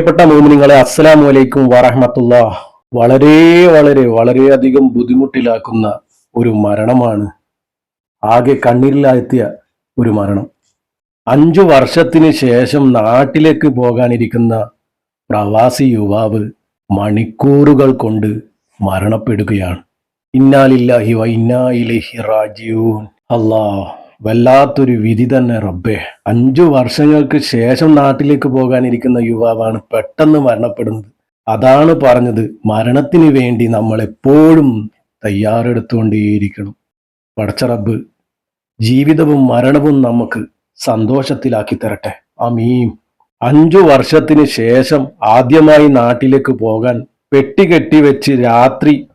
പ്രിയപ്പെട്ട മോമിനിങ്ങളെ അസ്സലാമു അലൈക്കും വറഹമത്തുള്ള. വളരെ വളരെ വളരെയധികം ബുദ്ധിമുട്ടിലാക്കുന്ന ഒരു മരണമാണ്. ആകെ കണ്ണീരിലായെത്തിയ ഒരു മരണം. അഞ്ചു വർഷത്തിന് ശേഷം നാട്ടിലേക്ക് പോകാനിരിക്കുന്ന പ്രവാസി യുവാവ് മണിക്കൂറുകൾ കൊണ്ട് മരണപ്പെടുകയാണ്. ഇന്നാലില്ലാഹി വൈനായി അള്ളാഹ്. വല്ലാത്തൊരു വിധി തന്നെ റബ്ബേ. അഞ്ചു വർഷങ്ങൾക്ക് ശേഷം നാട്ടിലേക്ക് പോകാനിരിക്കുന്ന യുവാവാണ് പെട്ടെന്ന് മരണപ്പെടുന്നത്. അതാണ് പറഞ്ഞത് മരണത്തിന് വേണ്ടി നമ്മൾ എപ്പോഴും തയ്യാറെടുത്തുകൊണ്ടേയിരിക്കണം. പടച്ച റബ്ബ് ജീവിതവും മരണവും നമുക്ക് സന്തോഷത്തിലാക്കി തരട്ടെ. അമീം അഞ്ചു വർഷത്തിന് ശേഷം ആദ്യമായി നാട്ടിലേക്ക് പോകാൻ പെട്ടി കെട്ടിവെച്ച് രാത്രി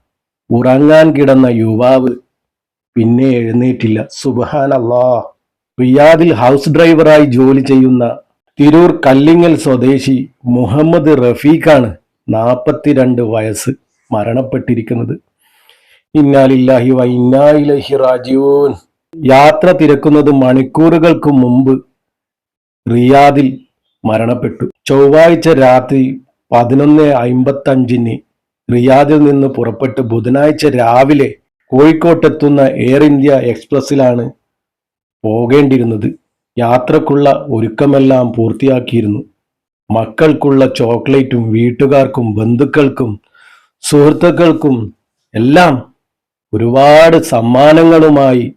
ഉറങ്ങാൻ കിടന്ന യുവാവ് പിന്നെ എഴുന്നേറ്റില്ല. സുബഹാനല്ലാ. റിയാദിൽ ഹൗസ് ഡ്രൈവറായി ജോലി ചെയ്യുന്ന തിരൂർ കല്ലിങ്ങൽ സ്വദേശി മുഹമ്മദ് റഫീഖാണ് നാൽപ്പത്തിരണ്ട് വയസ്സ് മരണപ്പെട്ടിരിക്കുന്നത്. ഇന്നാലില്ലാഹി വൈനായിലഹി റാജീവൻ യാത്ര തിരക്കുന്നത് മണിക്കൂറുകൾക്ക് മുമ്പ് റിയാദിൽ മരണപ്പെട്ടു. ചൊവ്വാഴ്ച രാത്രി പതിനൊന്ന് അമ്പത്തഞ്ചിന് റിയാദിൽ നിന്ന് പുറപ്പെട്ട് ബുധനാഴ്ച രാവിലെ കോഴിക്കോട്ടെത്തുന്ന എയർ ഇന്ത്യ എക്സ്പ്രസ്സിലാണ് പോകേണ്ടിരുന്നത്. യാത്രക്കുള്ള ഒരുക്കമെല്ലാം പൂർത്തിയാക്കിയിരുന്നു. മക്കൾക്കുള്ള ചോക്ലേറ്റും വീട്ടുകാർക്കും ബന്ധുക്കൾക്കും സുഹൃത്തുക്കൾക്കും എല്ലാം ഒരുപാട് സമ്മാനങ്ങളുമായി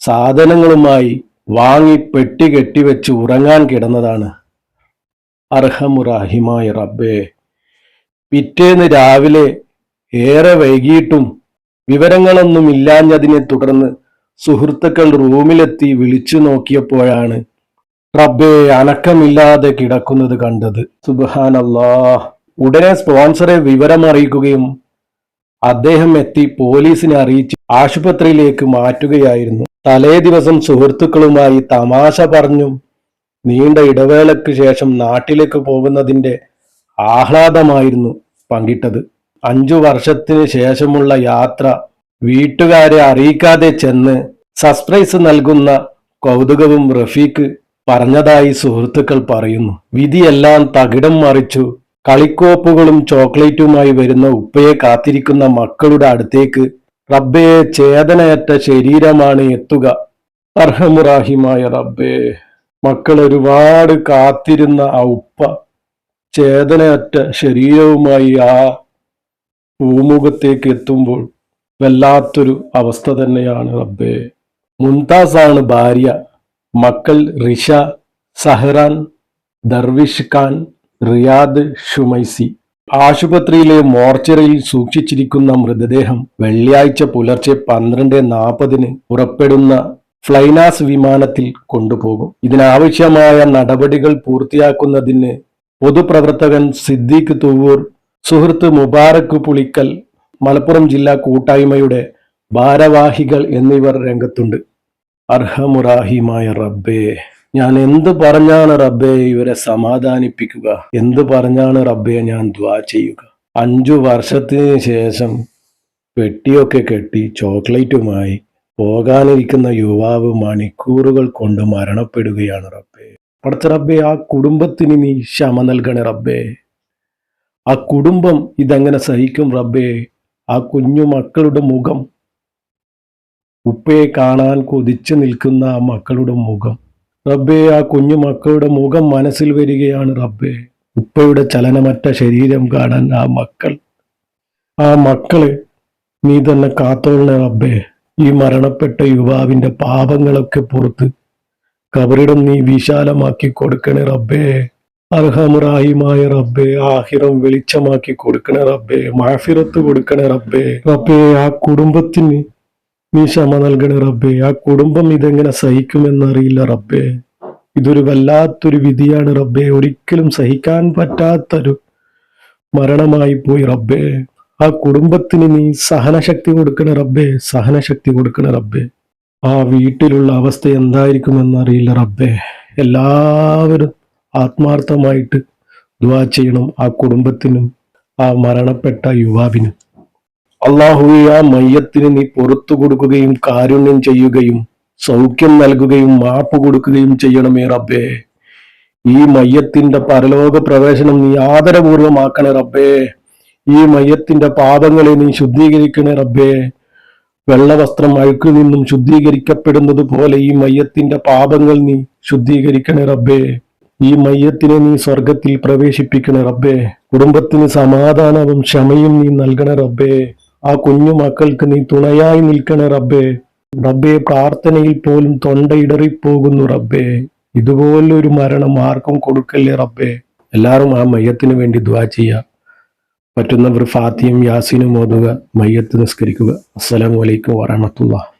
സാധനങ്ങളുമായി വാങ്ങി പെട്ടി കെട്ടിവെച്ച് ഉറങ്ങാൻ കിടന്നതാണ്. അർഹമുറാഹിമായ റബ്ബേ പിറ്റേന്ന് രാവിലെ ഏറെ വൈകിയിട്ടും വിവരങ്ങളൊന്നും ഇല്ലാഞ്ഞതിനെ തുടർന്ന് സുഹൃത്തുക്കൾ റൂമിലെത്തി വിളിച്ചു നോക്കിയപ്പോഴാണ് റബ്ബേ അനക്കമില്ലാതെ കിടക്കുന്നത് കണ്ടത്. സുബാനല്ലാ ഉടനെ സ്പോൺസറെ വിവരം അറിയിക്കുകയും അദ്ദേഹം എത്തി പോലീസിനെ അറിയിച്ച് ആശുപത്രിയിലേക്ക് മാറ്റുകയായിരുന്നു. തലേ ദിവസം സുഹൃത്തുക്കളുമായി തമാശ പറഞ്ഞും നീണ്ട ഇടവേളയ്ക്ക് ശേഷം നാട്ടിലേക്ക് പോകുന്നതിന്റെ ആഹ്ലാദമായിരുന്നു പങ്കിട്ടത്. അഞ്ചു വർഷത്തിന് ശേഷമുള്ള യാത്ര വീട്ടുകാരെ അറിയിക്കാതെ ചെന്ന് സർപ്രൈസ് നൽകുന്ന കൗതുകവും റഫീഖ് പറഞ്ഞതായി സുഹൃത്തുക്കൾ പറയുന്നു. വിധിയെല്ലാം തകിടം മറിച്ചു കളിക്കോപ്പുകളും ചോക്ലേറ്റുമായി വരുന്ന ഉപ്പയെ കാത്തിരിക്കുന്ന മക്കളുടെ അടുത്തേക്ക് റബ്ബേ ചേതനയറ്റ ശരീരമാണ് എത്തുക. അർഹമുറാഹിമായ റബ്ബേ മക്കൾ ഒരുപാട് കാത്തിരുന്ന ആ ഉപ്പ ചേതനയറ്റ ശരീരവുമായി ആ ഭൂമുഖത്തേക്ക് എത്തുമ്പോൾ വല്ലാത്തൊരു അവസ്ഥ തന്നെയാണ് റബ്ബേ. മുംതാസാണ് ഭാര്യ മക്കൾ റിഷ സഹ്റാൻ ദർവിഷ് ഖാൻ റിയാദ് ഷുമൈസി. ആശുപത്രിയിലെ മോർച്ചറിയിൽ സൂക്ഷിച്ചിരിക്കുന്ന മൃതദേഹം വെള്ളിയാഴ്ച പുലർച്ചെ പന്ത്രണ്ട് നാൽപ്പതിന് പുറപ്പെടുന്ന ഫ്ലൈനാസ് വിമാനത്തിൽ കൊണ്ടുപോകും. ഇതിനാവശ്യമായ നടപടികൾ പൂർത്തിയാക്കുന്നതിന് പൊതുപ്രവർത്തകൻ സിദ്ദീഖ് തൂവൂർ സുഹൃത്ത് മുബാറക്ക് പുളിക്കൽ മലപ്പുറം ജില്ലാ കൂട്ടായ്മയുടെ ഭാരവാഹികൾ എന്നിവർ രംഗത്തുണ്ട്. അർഹമുറാഹിമായ റബ്ബേ ഞാൻ എന്ത് പറഞ്ഞാണ് റബ്ബേ ഇവരെ സമാധാനിപ്പിക്കുക? എന്ത് പറഞ്ഞാണ് റബ്ബേ ഞാൻ ദ്വാ ചെയ്യുക? അഞ്ചു വർഷത്തിന് ശേഷം പെട്ടിയൊക്കെ കെട്ടി ചോക്ലേറ്റുമായി പോകാനിരിക്കുന്ന യുവാവ് മണിക്കൂറുകൾ കൊണ്ട് മരണപ്പെടുകയാണ് റബ്ബേ. പടച്ച റബ്ബേ ആ കുടുംബത്തിന് നീ ക്ഷമ നൽകണേ റബ്ബേ. ആ കുടുംബം ഇതങ്ങനെ സഹിക്കും റബ്ബേ. ആ കുഞ്ഞു മക്കളുടെ മുഖം. ഉപ്പയെ കാണാൻ കൊതിച്ചു നിൽക്കുന്ന ആ മക്കളുടെ മുഖം. റബ്ബേ ആ കുഞ്ഞു മക്കളുടെ മുഖം മനസ്സിൽ വരികയാണ് റബ്ബേ. ഉപ്പയുടെ ചലനമറ്റ ശരീരം കാണാൻ ആ മക്കൾ. ആ മക്കളെ നീ തന്നെ കാത്തോളണ റബ്ബേ. ഈ മരണപ്പെട്ട യുവാവിന്റെ പാപങ്ങളൊക്കെ പുറത്ത് കബറിടം നീ വിശാലമാക്കി കൊടുക്കണേ റബ്ബേ. അർഹമുറാഹിമായ റബ്ബെ ആഹിറം വെളിച്ചമാക്കി കൊടുക്കണ റബ്ബെ മാഫിറത്ത് കൊടുക്കണ റബ്ബെ. റബ്ബെ ആ കുടുംബത്തിന് നീ ക്ഷമ നൽകണ റബ്ബെ. ആ കുടുംബം ഇതെങ്ങനെ സഹിക്കുമെന്നറിയില്ല റബ്ബെ. ഇതൊരു വല്ലാത്തൊരു വിധിയാണ് റബ്ബെ. ഒരിക്കലും സഹിക്കാൻ പറ്റാത്തൊരു മരണമായി പോയി റബ്ബെ. ആ കുടുംബത്തിന് നീ സഹനശക്തി കൊടുക്കണ റബ്ബെ. സഹനശക്തി കൊടുക്കണ റബ്ബെ. ആ വീട്ടിലുള്ള അവസ്ഥ എന്തായിരിക്കുമെന്നറിയില്ല റബ്ബെ. എല്ലാവരും ആത്മാർത്ഥമായിട്ട് ദുവാ ചെയ്യണം ആ കുടുംബത്തിനും ആ മരണപ്പെട്ട യുവാവിനും. അള്ളാഹുവെ ആ മയ്യത്തിന് നീ പുറത്തു കൊടുക്കുകയും കാരുണ്യം ചെയ്യുകയും സൗഖ്യം നൽകുകയും മാപ്പ് കൊടുക്കുകയും ചെയ്യണമേ റബ്ബേ. ഈ മയ്യത്തിന്റെ പരലോക പ്രവേശനം നീ ആദരപൂർവമാക്കണേ റബ്ബേ. ഈ മയ്യത്തിന്റെ പാപങ്ങളെ നീ ശുദ്ധീകരിക്കണേ റബ്ബേ. വെള്ളവസ്ത്രം അഴുക്കിൽ നിന്നും ശുദ്ധീകരിക്കപ്പെടുന്നത് പോലെ ഈ മയ്യത്തിന്റെ പാപങ്ങൾ നീ ശുദ്ധീകരിക്കണേ റബ്ബേ. ഈ മയ്യത്തിനെ നീ സ്വർഗത്തിൽ പ്രവേശിപ്പിക്കണ റബ്ബേ. കുടുംബത്തിന് സമാധാനവും ക്ഷമയും നീ നൽകണ റബ്ബേ. ആ കുഞ്ഞു മക്കൾക്ക് നീ തുണയായി നിൽക്കണ റബ്ബേ. റബ്ബേ പ്രാർത്ഥനയിൽ പോലും തൊണ്ടയിടറിപ്പോകുന്നു റബ്ബേ. ഇതുപോലൊരു മരണം ആർക്കും കൊടുക്കല്ലേ റബ്ബേ. എല്ലാവരും ആ മയ്യത്തിന് വേണ്ടി ദ്വാ ചെയ്യുക. പറ്റുന്നവർ ഫാത്തിയും യാസിനും ഓതുക മയ്യത്ത് നിസ്കരിക്കുക. അസ്സലാമലൈക്കും വറഹമത്തുള്ള